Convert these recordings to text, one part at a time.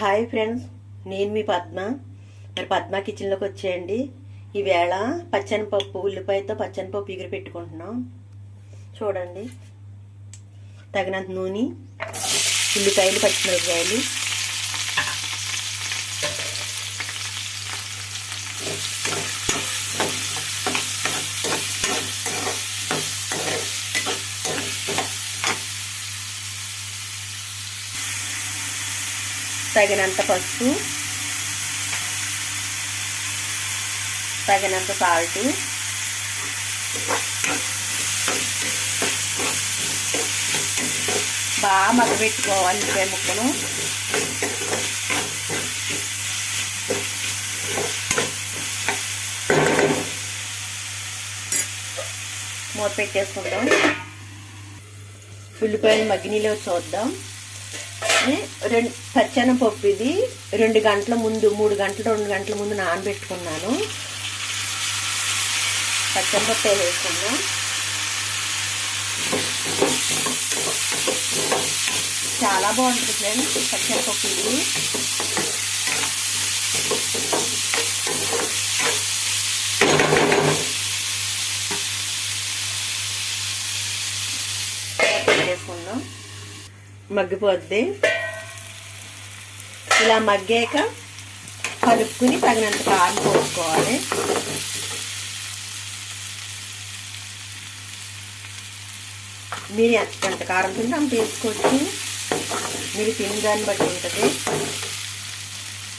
Hi friends నేను మీ పద్మ. మరి పద్మ కిచెన్లోకి వచ్చేయండి. ఈవేళ పచ్చనిపప్పు ఉల్లిపాయతో పచ్చనిపప్పు ఎగురు పెట్టుకుంటున్నాం. చూడండి. తగినంత నూనె ఉల్లిపాయలు పచ్చిమిరపకాయలు. తగినంత పసుపు తగినంత సాల్ట్ బాగా మగబెట్టుకోవాలి ఉల్లిపాయ ముక్కలు మూత పెట్టేసుకుందాం. ఉల్లిపాయలు మగ్గినీలో చూద్దాం. రెండు పచ్చని పప్పు ఇది. రెండు గంటల ముందు మూడు గంటలు రెండు గంటల ముందు నానబెట్టుకున్నాను. పచ్చని పప్పు వేసుకున్నాం చాలా బాగుంటుంది ఫ్రెండ్స్ పచ్చని పప్పు ఇది. వేసుకుందాం. మగ్గిపోద్ది. ఇలా మగ్గాక కలుపుకుని తగినంత కారం పోసుకోవాలి. మీరు ఎంత కారం తింటే అంత వేసుకోవచ్చు. మీరు తిని దాన్ని బట్టి ఉంటుంది.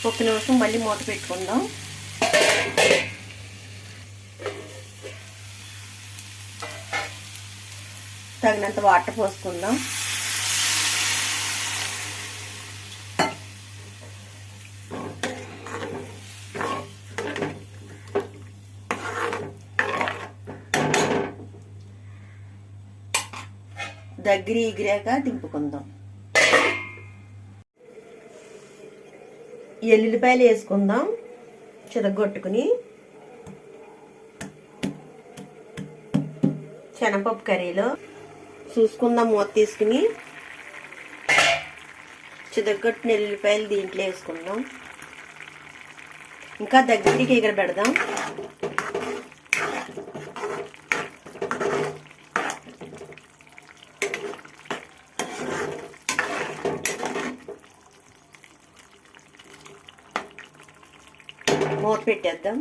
ఒక నిమిషం మళ్ళీ మూత పెట్టుకుందాం. తగినంత వాటర్ పోసుకుందాం. దగ్గర ఎగిరాక దింపుకుందాం. ఎల్లుల్లిపాయలు వేసుకుందాం. చిరగొట్టుకుని శనగపప్పు కర్రీలో చూసుకుందాం మూత తీసుకుని. చిదగొట్టిన ఎల్లుల్లిపాయలు దీంట్లో వేసుకుందాం. ఇంకా దగ్గరికి ఇక్కడ పెడదాం మూత పెట్టేద్దాం.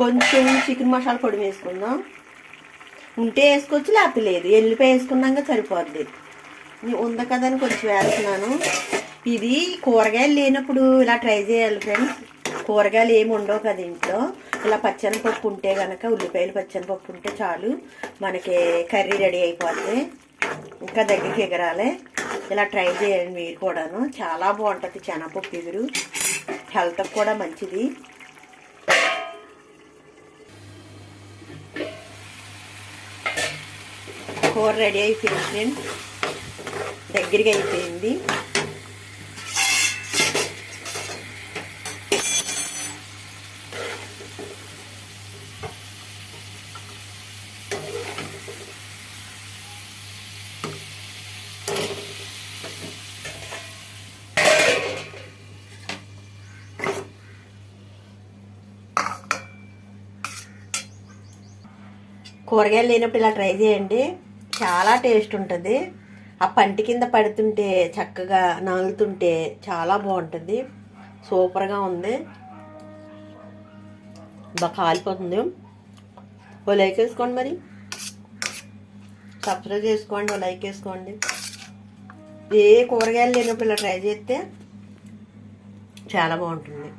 కొంచెం చికెన్ మసాలా పొడి వేసుకుందాం. ఉంటే వేసుకోవచ్చు లేకపోతే లేదు. ఎల్లిపాయ వేసుకున్నాక సరిపోద్ది. ఉంది కదా అని కొంచెం వేస్తున్నాను. ఇది కూరగాయలు లేనప్పుడు ఇలా ట్రై చేయాలి ఫ్రెండ్స్ కూరగాయలు ఏమి ఉండవు కదా ఇంట్లో. ఇలా పచ్చని పప్పు ఉంటే కనుక ఉల్లిపాయలు పచ్చని పప్పు ఉంటే చాలు. మనకి కర్రీ రెడీ అయిపోతుంది ఇంకా దగ్గరికి ఎగరాలి. ఇలా ట్రై చేయండి మీరు కూడాను. చాలా బాగుంటుంది శనగపప్పు ఎగురు. హెల్త్కి కూడా మంచిది. కూర రెడీ అయిపోయింది ఫ్రెండ్ దగ్గరికి అయిపోయింది. కూరగాయలు లేనప్పుడు ఇలా ట్రై చేయండి. చాలా టేస్ట్ ఉంటుంది. ఆ పంటి కింద పడుతుంటే చక్కగా నలుతుంటే చాలా బాగుంటుంది. సూపర్గా ఉంది. బాగా కాలిపోతుంది. ఓ లైక్ వేసుకోండి మరి. సబ్స్క్రైబ్ చేసుకోండి ఓ లైక్ వేసుకోండి. ఏ కూరగాయలు లేనప్పుడు ఇలా ట్రై చేస్తే చాలా బాగుంటుంది.